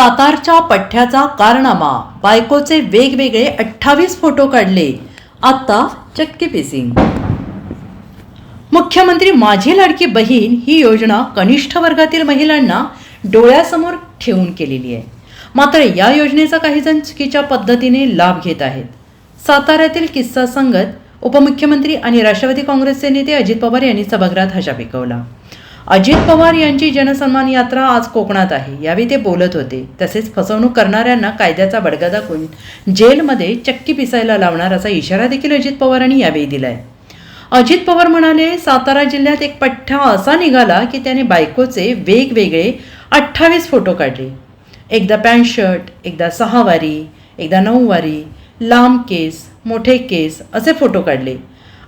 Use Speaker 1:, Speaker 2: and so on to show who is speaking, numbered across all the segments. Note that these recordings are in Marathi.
Speaker 1: सातारच्या पठ्ठ्याचा कारनामा. बायकोचे वेगवेगळे अठ्ठावीस फोटो काढले. आत्ता चक्की पिसिंग मुख्यमंत्री माझी लाडकी बहीण ही योजना कनिष्ठ वर्गातील महिलांना डोळ्यासमोर ठेवून केलेली आहे. मात्र या योजनेचा काही जण चुकीच्या पद्धतीने लाभ घेत आहेत. साताऱ्यातील किस्सा संगत उपमुख्यमंत्री आणि राष्ट्रवादी काँग्रेसचे नेते अजित पवार यांनी सभागृहात हशा पिकवला अजित पवार यांची जनसन्मान यात्रा आज कोकणात आहे. यावेळी ते बोलत होते. तसेच फसवणूक करणाऱ्यांना कायद्याचा बडगा दाखवून जेलमध्ये चक्की पिसायला लावणार असा इशारा देखील अजित पवारांनी यावेळी दिलाय. अजित पवार म्हणाले सातारा जिल्ह्यात एक पठ्ठा असा निघाला की त्याने बायकोचे वेगवेगळे अठ्ठावीस फोटो काढले. एकदा पॅन्ट शर्ट एकदा सहावारी एकदा नऊवारी लांब केस मोठे केस असे फोटो काढले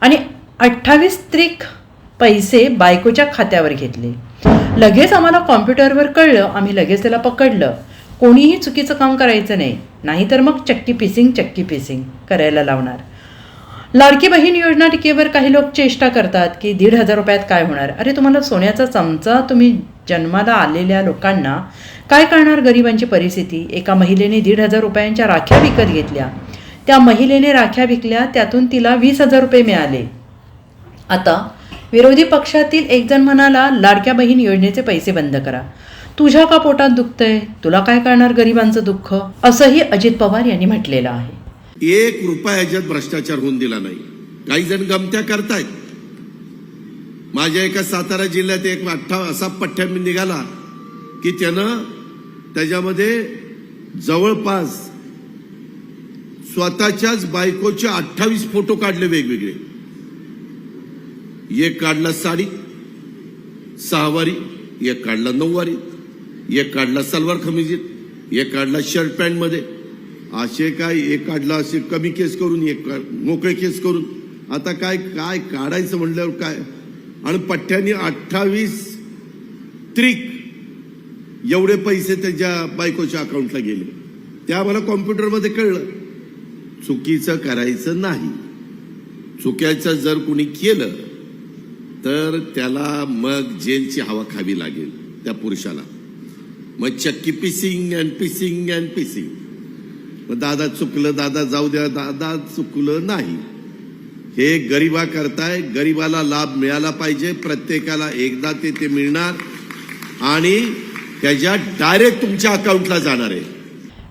Speaker 1: आणि अठ्ठावीस त्रिक पैसे बायकोच्या खात्यावर घेतले. लगेच आम्हाला कॉम्प्युटरवर कळलं आम्ही लगेच त्याला पकडलं. कोणीही चुकीचं काम करायचं नाही. नाहीतर मग चक्की पिसिंग चक्की पिसिंग करायला लावणार. लाडकी बहीण योजना टीकेवर काही लोक चेष्टा करतात की दीड हजार रुपयात काय होणार? अरे तुम्हाला सोन्याचा चमचा तुम्ही जन्माला आलेल्या लोकांना काय करणार गरिबांची परिस्थिती? एका महिलेने दीड हजार रुपयांच्या राख्या विकत घेतल्या. त्या महिलेने राख्या विकल्या त्यातून तिला वीस हजार रुपये मिळाले. आता विरोधी पक्षातील एकजण म्हणाला लाडक्या बहीण योजनेचे पैसे बंद करा. तुझ्या का पोटात दुखतंय? तुला काय करणार गरिबांचं दुःख? असंही अजित पवार यांनी म्हटलेलं आहे.
Speaker 2: एक रुपया याच्यात भ्रष्टाचार होऊन दिला नाही. काही जण गमत्या करतायत. माझ्या एका सातारा जिल्ह्यात एक अठ्ठा असा पठ्ठ्या मी निघाला की त्यानं त्याच्यामध्ये जवळपास स्वतःच्याच बायकोचे अठ्ठावीस फोटो काढले वेगवेगळे. एक काढला साडी सहावारी एक काढला नऊवारी एक काढला सलवार खमिजीत एक काढला शर्ट पॅन्टमध्ये. असे काय एक काढला असे कमी केस करून एक मोकळे केस करून. आता काय काय काढायचं म्हणल्यावर काय? आणि पठ्ठ्याने अठ्ठावीस त्रिक एवढे पैसे त्याच्या बायकोच्या अकाउंटला गेले. ते आम्हाला कॉम्प्युटरमध्ये कळलं. चुकीचं करायचं नाही. चुक्याचं जर कुणी केलं तर त्याला मग जेलची हवा खावी लागेल त्या पुरुषाला. मग चक्की पिसिंग अँड पिसिंग अँड पिसिंग. मग दादा चुकलं दादा जाऊ द्या दादा चुकलं नाही. हे गरिबा करताय गरिबाला लाभ मिळाला पाहिजे प्रत्येकाला एकदा ते ते मिळणार. आणि त्याच्या डायरेक्ट तुमच्या अकाउंटला जाणार आहे.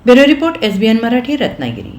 Speaker 1: Bureau report S B N Marathi Ratnagiri.